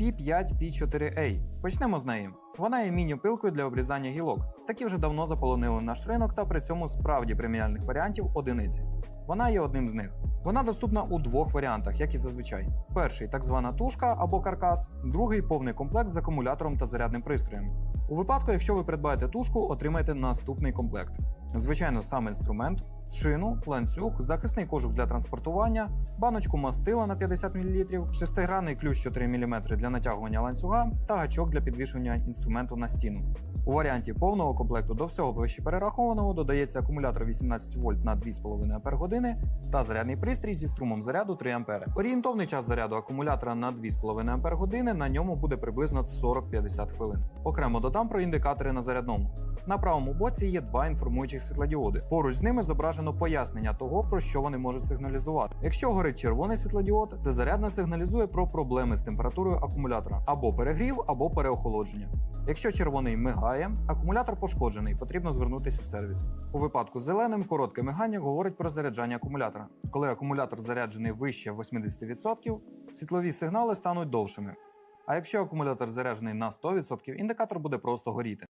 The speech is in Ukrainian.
P5P4A. Почнемо з неї. Вона є міні-пилкою для обрізання гілок. Такі вже давно заполонили наш ринок та при цьому справді преміальних варіантів одиниці. Вона є одним з них. Вона доступна у двох варіантах, як і зазвичай. Перший так звана тушка або каркас, другий повний комплект з акумулятором та зарядним пристроєм. У випадку, якщо ви придбаєте тушку, отримаєте наступний комплект: звичайно, сам інструмент, шину, ланцюг, захисний кожух для транспортування, баночку мастила на 50 мл, шестигранний ключ 4 мм для натягування ланцюга та гачок для підвішування інструменту на стіну. У варіанті повного комплекту до всього вище перерахованого додається акумулятор 18 вольт на 2,5 Ах та зарядний пристрій зі струмом заряду 3 А. Орієнтовний час заряду акумулятора на 2,5 Ах на ньому буде приблизно 40-50 хвилин. Окремо додам про індикатори на зарядному. На правому боці є два інформуючих світлодіоди. Поруч з ними зображено пояснення того, про що вони можуть сигналізувати. Якщо горить червоний світлодіод, це зарядне сигналізує про проблеми з температурою акумулятора або перегрів, або переохолодження. Якщо червоний мигає, акумулятор пошкоджений, потрібно звернутися у сервіс. У випадку з зеленим коротке мигання говорить про заряджання акумулятора. Коли акумулятор заряджений вище 80%, світлові сигнали стануть довшими. А якщо акумулятор заряджений на 100%, індикатор буде просто горіти.